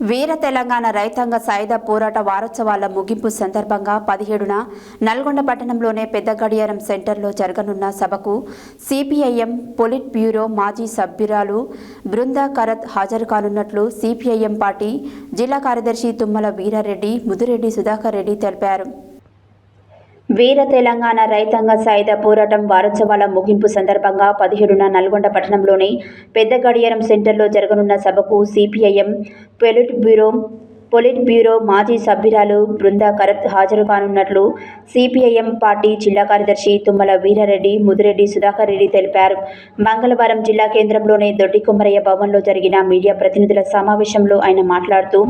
వీర తెలంగాణ రైతాంగ సాయుధ పోరాట వారోత్సవాల ముగింపు సందర్భంగా పదిహేడున నల్గొండ పట్టణంలోనే పెద్ద గడియారం సెంటర్లో జరగనున్న సభకు సిపిఐఎం పొలిట్ బ్యూరో మాజీ సభ్యురాలు బృందా కరత్ హాజరు కానున్నట్లు సిపిఐఎం పార్టీ జిల్లా కార్యదర్శి తుమ్మల వీరారెడ్డి ముదిరెడ్డి సుధాకర్ రెడ్డి తెలిపారు. వీర తెలంగాణ రైతాంగ సాయుధ పోరాటం వారోత్సవాల ముగింపు సందర్భంగా పదిహేడున నల్గొండ పట్టణంలోని పెద్ద గడియారం సెంటర్లో జరగనున్న సభకు CPIM polit bureau polit bureau మాజీ సభ్యురాలు బృందా కరత్ హాజరు కానున్నట్లు సిపిఐఎం పార్టీ జిల్లా కార్యదర్శి తుమ్మల వీరారెడ్డి ముదిరెడ్డి సుధాకర్ రెడ్డి తెలిపారు. మంగళవారం జిల్లా కేంద్రంలోని దొడ్డి కుమ్మరయ్య భవన్లో జరిగిన మీడియా ప్రతినిధుల సమావేశంలో ఆయన మాట్లాడుతూ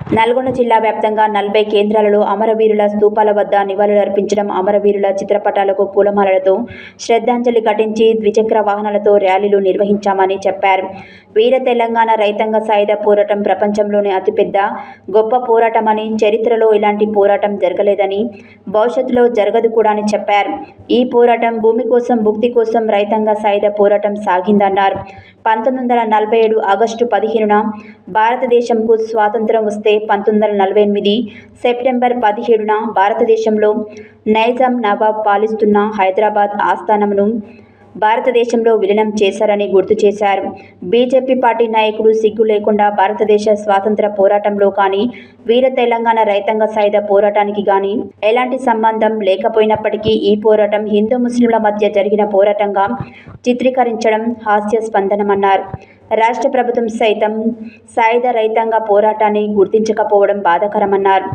నల్గొండ జిల్లా వ్యాప్తంగా నలభై కేంద్రాలలో అమరవీరుల స్థూపాల వద్ద నివాళులర్పించడం అమరవీరుల చిత్రపటాలకు పూలమాలలతో శ్రద్ధాంజలి ఘటించి ద్విచక్ర వాహనాలతో ర్యాలీలు నిర్వహించామని చెప్పారు. వీర తెలంగాణ రైతాంగ సాయుధ పోరాటం ప్రపంచంలోనే అతిపెద్ద గొప్ప పోరాటమని చరిత్రలో ఇలాంటి పోరాటం జరగలేదని భవిష్యత్తులో జరగదు కూడా అని చెప్పారు. ఈ పోరాటం భూమి కోసం భుక్తి కోసం రైతాంగ సాయుధ పోరాటం సాగిందన్నారు. పంతొమ్మిది వందల నలభై ఏడు ఆగస్టు పదిహేనున భారతదేశంకు స్వాతంత్రం వస్తే పంతొమ్మిది వందల నలభై ఎనిమిది సెప్టెంబర్ పదిహేడున భారతదేశంలో నైజాం నవాబ్ పాలిస్తున్న హైదరాబాద్ ఆస్థానమును భారతదేశంలో విలీనం చేశారని గుర్తు చేశారు. బీజేపీ పార్టీ నాయకులు సిగ్గు లేకుండా భారతదేశ స్వాతంత్ర పోరాటంలో కానీ వీర తెలంగాణ రైతాంగ సాయుధ పోరాటానికి కానీ ఎలాంటి సంబంధం లేకపోయినప్పటికీ ఈ పోరాటం హిందూ ముస్లింల మధ్య జరిగిన పోరాటంగా చిత్రీకరించడం హాస్యాస్పందనమన్నారు. రాష్ట్ర ప్రభుత్వం సైతం సాయుధ రైతాంగ పోరాటాన్ని గుర్తించకపోవడం బాధాకరమన్నారు.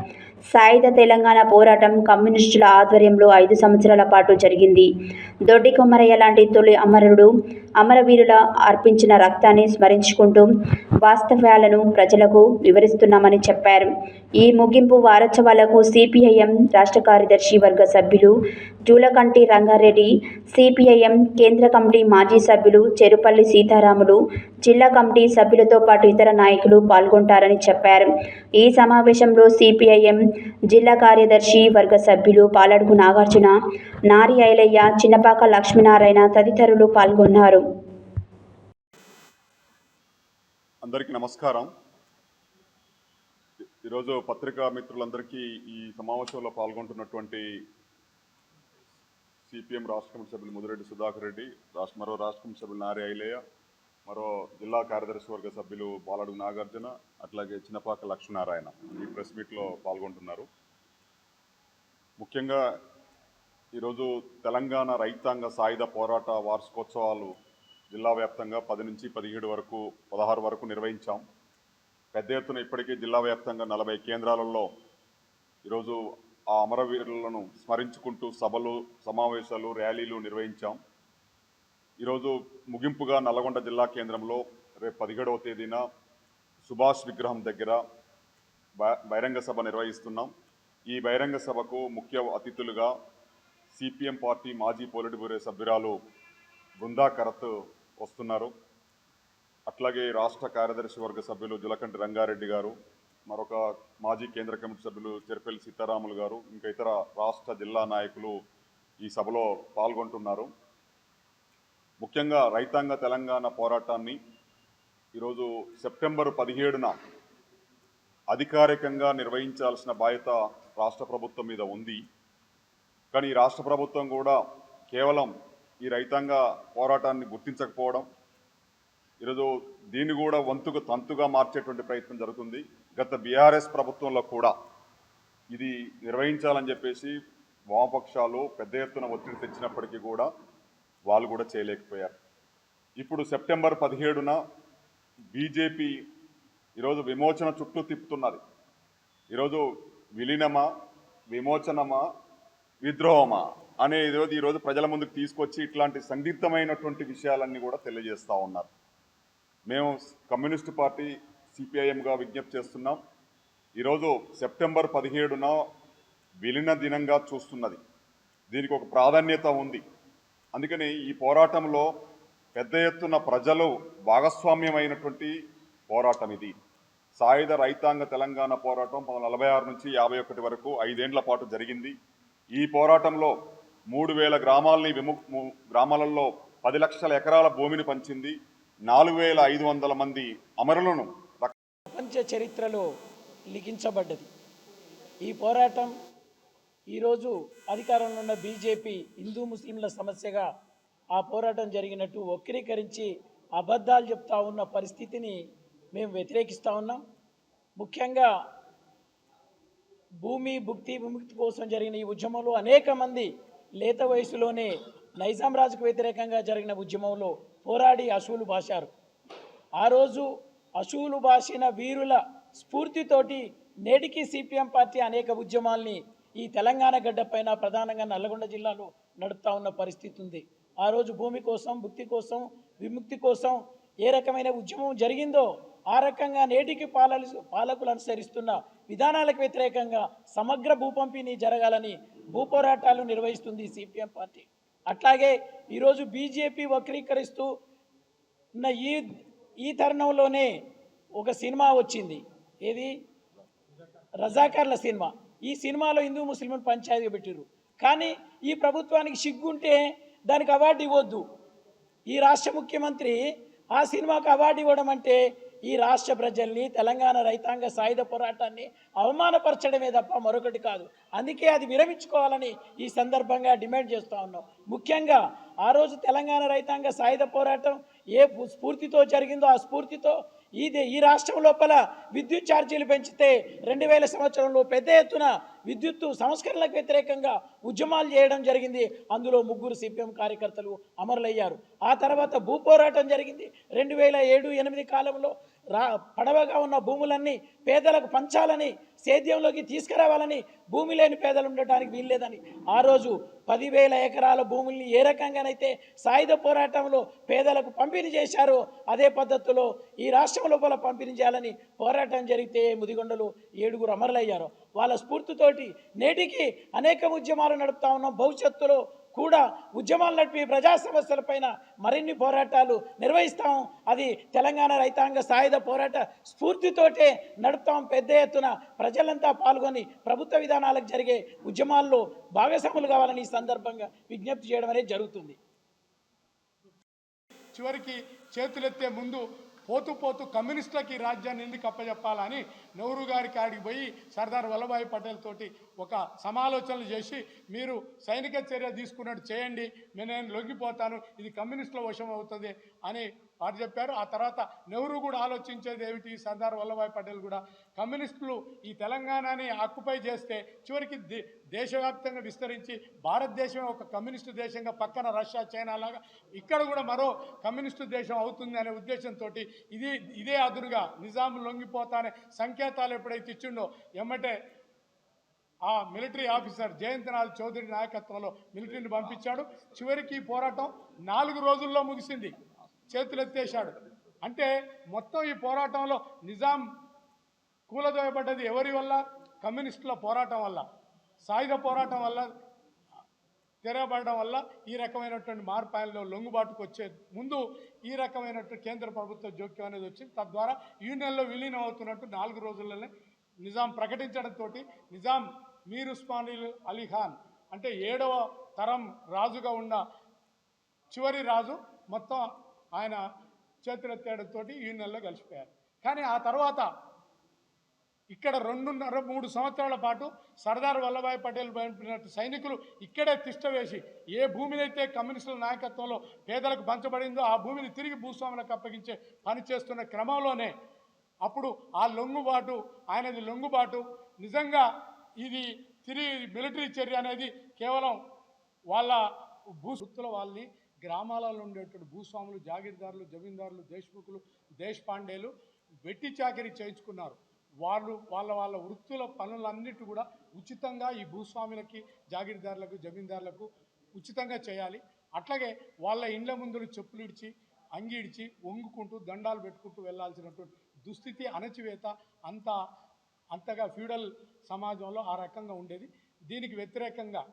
సాయుధ తెలంగాణ పోరాటం కమ్యూనిస్టుల ఆధ్వర్యంలో ఐదు సంవత్సరాల పాటు జరిగింది. దొడ్డి కొమ్మరయ్య లాంటి తొలి అమరుడు అమరవీరుల అర్పించిన రక్తాన్ని స్మరించుకుంటూ వాస్తవ్యాలను ప్రజలకు వివరిస్తున్నామని చెప్పారు. ఈ ముగింపు వారోత్సవాలకు సిపిఐఎం రాష్ట్ర కార్యదర్శి వర్గ సభ్యులు జూలకంటి రంగారెడ్డి సిపిఐఎం కేంద్ర కమిటీ మాజీ సభ్యులు చెరుపల్లి సీతారాములు జిల్లా కమిటీ సభ్యులతో పాటు ఇతర నాయకులు పాల్గొంటారని చెప్పారు. ఈ సమావేశంలో సిపిఐఎం జిల్లా కార్యదర్శి వర్గ సభ్యులు పాలడుగు నాగార్జున నారి ఐలయ్య చిన్నపాక లక్ష్మీనారాయణ తదితరులు పాల్గొన్నారు. అందరికీ నమస్కారం. ఈరోజు పత్రికా మిత్రులందరికీ ఈ సమావేశంలో పాల్గొంటున్నటువంటి సిపిఎం రాష్ట్ర కమిటీ సభ్యులు ముదిరెడ్డి సుధాకర్ రెడ్డి రాష్ట్ర మరో రాష్ట్ర కమిటీ సభ్యులు నారి ఐలయ్య మరో జిల్లా కార్యదర్శి వర్గ సభ్యులు బాలడు నాగార్జున అట్లాగే చిన్నపాక లక్ష్మీనారాయణ ఈ ప్రెస్ మీట్లో పాల్గొంటున్నారు. ముఖ్యంగా ఈరోజు తెలంగాణ రైతాంగ సాయుధ పోరాట వార్షికోత్సవాలు జిల్లా వ్యాప్తంగా పది నుంచి పదిహేడు వరకు పదహారు వరకు నిర్వహించాం. పెద్ద ఎత్తున ఇప్పటికే జిల్లా వ్యాప్తంగా నలభై కేంద్రాలలో ఈరోజు ఆ అమరవీరులను స్మరించుకుంటూ సభలు సమావేశాలు ర్యాలీలు నిర్వహించాం. ఈరోజు ముగింపుగా నల్లగొండ జిల్లా కేంద్రంలో రేపు పదిహేడవ తేదీన సుభాష్ విగ్రహం దగ్గర బహిరంగ సభ నిర్వహిస్తున్నాం. ఈ బహిరంగ సభకు ముఖ్య అతిథులుగా సిపిఎం పార్టీ మాజీ పోలిట్ బ్యూరో సభ్యురాలు బృందా కరత్ వస్తున్నారు. అట్లాగే రాష్ట్ర కార్యదర్శి వర్గ సభ్యులు జులకంటి రంగారెడ్డి గారు మరొక మాజీ కేంద్ర కమిటీ సభ్యులు చెరపల్లి సీతారాములు గారు ఇంకా ఇతర రాష్ట్ర జిల్లా నాయకులు ఈ సభలో పాల్గొంటున్నారు. ముఖ్యంగా రైతాంగ తెలంగాణ పోరాటాన్ని ఈరోజు సెప్టెంబర్ పదిహేడున అధికారికంగా నిర్వహించాల్సిన బాధ్యత రాష్ట్ర ప్రభుత్వం మీద ఉంది. కానీ ఈ రాష్ట్ర ప్రభుత్వం కూడా కేవలం ఈ రైతాంగ పోరాటాన్ని గుర్తించకపోవడం ఈరోజు దీన్ని కూడా వంతుకు తంతుగా మార్చేటువంటి ప్రయత్నం జరుగుతుంది. గత బీఆర్ఎస్ ప్రభుత్వంలో కూడా ఇది నిర్వహించాలని చెప్పేసి వామపక్షాలు పెద్ద ఎత్తున ఒత్తిడి తెచ్చినప్పటికీ కూడా వాళ్ళు కూడా చేయలేకపోయారు. ఇప్పుడు సెప్టెంబర్ పదిహేడున బీజేపీ ఈరోజు విమోచన చుట్టూ తిప్పుతున్నది. ఈరోజు విలీనమా విమోచనమా విద్రోహమా అనే ఈరోజు ఈరోజు ప్రజల ముందుకు తీసుకొచ్చి ఇట్లాంటి సందిగ్ధమైనటువంటి విషయాలన్నీ కూడా తెలియజేస్తూ ఉన్నారు. మేము కమ్యూనిస్ట్ పార్టీ సిపిఐఎంగా విజ్ఞప్తి చేస్తున్నాం. ఈరోజు సెప్టెంబర్ పదిహేడున విలీన దినంగా చూస్తున్నది. దీనికి ఒక ప్రాధాన్యత ఉంది. అందుకని ఈ పోరాటంలో పెద్ద ఎత్తున ప్రజలు భాగస్వామ్యమైనటువంటి పోరాటం ఇది. సాయుధ రైతాంగ తెలంగాణ పోరాటం పంతొమ్మిది నలభై ఆరు నుంచి యాభై ఒకటి వరకు ఐదేండ్ల పాటు జరిగింది. ఈ పోరాటంలో మూడు వేల గ్రామాలని విము గ్రామాలలో పది లక్షల ఎకరాల భూమిని పంచింది. నాలుగు వేల ఐదు వందల మంది అమరులను ప్రపంచ చరిత్రలో లిఖించబడ్డది. ఈ పోరాటం ఈరోజు అధికారంలో ఉన్న బీజేపీ హిందూ ముస్లింల సమస్యగా ఆ పోరాటం జరిగినట్టు వక్రీకరించి అబద్ధాలు చెప్తా ఉన్న పరిస్థితిని మేము వ్యతిరేకిస్తూ ఉన్నాం. ముఖ్యంగా భూమి భుక్తి విముక్తి కోసం జరిగిన ఈ ఉద్యమంలో అనేక మంది లేత వయసులోనే నైజాం రాజుకు వ్యతిరేకంగా జరిగిన ఉద్యమంలో పోరాడి అశువులు బాశారు. ఆ రోజు అశువులు బాసిన వీరుల స్ఫూర్తితోటి నేటికి సిపిఎం పార్టీ అనేక ఉద్యమాల్ని ఈ తెలంగాణ గడ్డపైన ప్రధానంగా నల్లగొండ జిల్లాలో నడుపుతా ఉన్న పరిస్థితి ఉంది. ఆ రోజు భూమి కోసం భుక్తి కోసం విముక్తి కోసం ఏ రకమైన ఉద్యమం జరిగిందో ఆ రకంగా నేటికి పాలలు పాలకులు అనుసరిస్తున్న విధానాలకు వ్యతిరేకంగా సమగ్ర భూపంపిణీ జరగాలని భూపోరాటాలు నిర్వహిస్తుంది సిపిఎం పార్టీ. అట్లాగే ఈరోజు బీజేపీ వక్రీకరిస్తూ ఉన్న ఈ ఈ తరుణంలోనే ఒక సినిమా వచ్చింది. ఏది? రజాకార్ల సినిమా. ఈ సినిమాలో హిందూ ముస్లింలు పంచాయతీ పెట్టిర్రు. కానీ ఈ ప్రభుత్వానికి సిగ్గుంటే దానికి అవార్డు ఇవ్వద్దు. ఈ రాష్ట్ర ముఖ్యమంత్రి ఆ సినిమాకు అవార్డు ఇవ్వడం అంటే ఈ రాష్ట్ర ప్రజల్ని తెలంగాణ రైతాంగ సాయుధ పోరాటాన్ని అవమానపరచడమే తప్ప మరొకటి కాదు. అందుకే అది విరమించుకోవాలని ఈ సందర్భంగా డిమాండ్ చేస్తూ ఉన్నాం. ముఖ్యంగా ఆ రోజు తెలంగాణ రైతాంగ సాయుధ పోరాటం ఏ స్ఫూర్తితో జరిగిందో ఆ స్ఫూర్తితో ఇది ఈ రాష్ట్రం లోపల విద్యుత్ ఛార్జీలు పెంచితే రెండు వేల సంవత్సరంలో పెద్ద ఎత్తున విద్యుత్తు సంస్కరణలకు వ్యతిరేకంగా ఉద్యమాలు చేయడం జరిగింది. అందులో ముగ్గురు సిపిఎం కార్యకర్తలు అమరులయ్యారు. ఆ తర్వాత భూ పోరాటం జరిగింది. రెండు వేల ఏడు ఎనిమిది కాలంలో రా పడవగా ఉన్న భూములన్నీ పేదలకు పంచాలని సేద్యంలోకి తీసుకురావాలని భూమి లేని పేదలు ఉండటానికి వీల్లేదని ఆ రోజు పదివేల ఎకరాల భూముల్ని ఏ రకంగానైతే సాయుధ పోరాటంలో పేదలకు పంపిణీ చేశారో అదే పద్ధతిలో ఈ రాష్ట్రం లోపల పంపిణీ చేయాలని పోరాటం జరిగితే ముదిగొండలు ఏడుగురు అమరులయ్యారు. వాళ్ళ స్ఫూర్తితోటి నేటికి అనేక ఉద్యమాలు నడుపుతా ఉన్నాం. భవిష్యత్తులో కూడా ఉద్యమాలు నడిపి ప్రజా సమస్యలపైన మరిన్ని పోరాటాలు నిర్వహిస్తాం. అది తెలంగాణ రైతాంగ సాయుధ పోరాట స్ఫూర్తితోటే నడుపుతాం. పెద్ద ఎత్తున ప్రజలంతా పాల్గొని ప్రభుత్వ విధానాలకు జరిగే ఉద్యమాల్లో భాగస్వాములు కావాలని ఈ సందర్భంగా విజ్ఞప్తి చేయడం అనేది జరుగుతుంది. చివరికి చేతులెత్తే ముందు పోతూ పోతూ కమ్యూనిస్టులకి ఈ రాజ్యాన్ని ఎందుకు అప్పచెప్పాలని నెహ్రూ గారి కాడికి పోయి సర్దార్ వల్లభాయ్ పటేల్ తోటి ఒక సమాలోచనలు చేసి మీరు సైనిక చర్య తీసుకున్నట్టు చేయండి నేను లొంగిపోతాను ఇది కమ్యూనిస్టుల వశం అవుతుంది అని వారు చెప్పారు. ఆ తర్వాత నెహ్రూ కూడా ఆలోచించేది ఏమిటి? సర్దార్ వల్లభాయ్ పటేల్ కూడా కమ్యూనిస్టులు ఈ తెలంగాణని ఆక్యుపై చేస్తే చివరికి దే దేశవ్యాప్తంగా విస్తరించి భారతదేశమే ఒక కమ్యూనిస్టు దేశంగా పక్కన రష్యా చైనా లాగా ఇక్కడ కూడా మరో కమ్యూనిస్టు దేశం అవుతుంది అనే ఉద్దేశంతో ఇది ఇదే అదునుగా నిజాం లొంగిపోతానే సంకేతాలు ఎప్పుడైతే ఇచ్చిండో ఎమ్మటే ఆ మిలిటరీ ఆఫీసర్ జయంతనాథ్ చౌదరి నాయకత్వంలో మిలిటరీని పంపించాడు. చివరికి ఈ పోరాటం నాలుగు రోజుల్లో ముగిసింది. చేతులెత్తేశాడు అంటే మొత్తం ఈ పోరాటంలో నిజాం కూలదోయబడ్డది ఎవరి వల్ల? కమ్యూనిస్టుల పోరాటం వల్ల. సాయుధ పోరాటం వల్ల తెరబడడం వల్ల ఈ రకమైనటువంటి మార్పు లొంగుబాటుకు వచ్చే ముందు ఈ రకమైనటువంటి కేంద్ర ప్రభుత్వ జోక్యం అనేది వచ్చింది. తద్వారా యూనియన్లో విలీనం అవుతున్నట్టు నాలుగు రోజుల్లోనే నిజాం ప్రకటించడంతో నిజాం మీర్ ఉస్మానిల్ అలీ ఖాన్ అంటే ఏడవ తరం రాజుగా ఉన్న చివరి రాజు మొత్తం ఆయన చేతులెత్తేయడంతో యూనియన్లో కలిసిపోయారు. కానీ ఆ తర్వాత ఇక్కడ రెండున్నర మూడు సంవత్సరాల పాటు సర్దార్ వల్లభాయ్ పటేల్ పంపినట్టు సైనికులు ఇక్కడే తిష్టవేసి ఏ భూమినైతే కమ్యూనిస్టుల నాయకత్వంలో పేదలకు పంచబడిందో ఆ భూమిని తిరిగి భూస్వాములకు అప్పగించే పని చేస్తున్న క్రమంలోనే అప్పుడు ఆ లొంగుబాటు ఆయనది లొంగుబాటు నిజంగా ఇది తిరిగి మిలిటరీ చర్య అనేది కేవలం వాళ్ళ భూసుత్తుల వాళ్ళని గ్రామాలలో ఉండేటువంటి భూస్వాములు జాగీర్దారులు జమీందారులు దేశ్ముఖులు దేశపాండేలు వెట్టి చాకరీ చేయించుకున్నారు. వాళ్ళు వాళ్ళ వాళ్ళ వృత్తుల పనులన్నిటి కూడా ఉచితంగా ఈ భూస్వాములకి జాగీర్దారులకు జమీందారులకు ఉచితంగా చేయాలి. అట్లాగే వాళ్ళ ఇండ్ల ముందులు చెప్పులు ఇడిచి అంగి ఇడిచి వంగుకుంటూ దండాలు పెట్టుకుంటూ వెళ్ళాల్సినటువంటి దుస్థితి అణచివేత అంత అంతగా ఫ్యూడల్ సమాజంలో ఆ రకంగా ఉండేది. దీనికి వ్యతిరేకంగా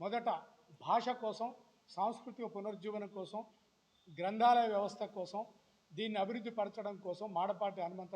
మొదట భాష కోసం సాంస్కృతిక పునరుజ్జీవనం కోసం గ్రంథాలయ వ్యవస్థ కోసం దీన్ని అభివృద్ధి పరచడం కోసం మాడపాటి హనుమంతరావు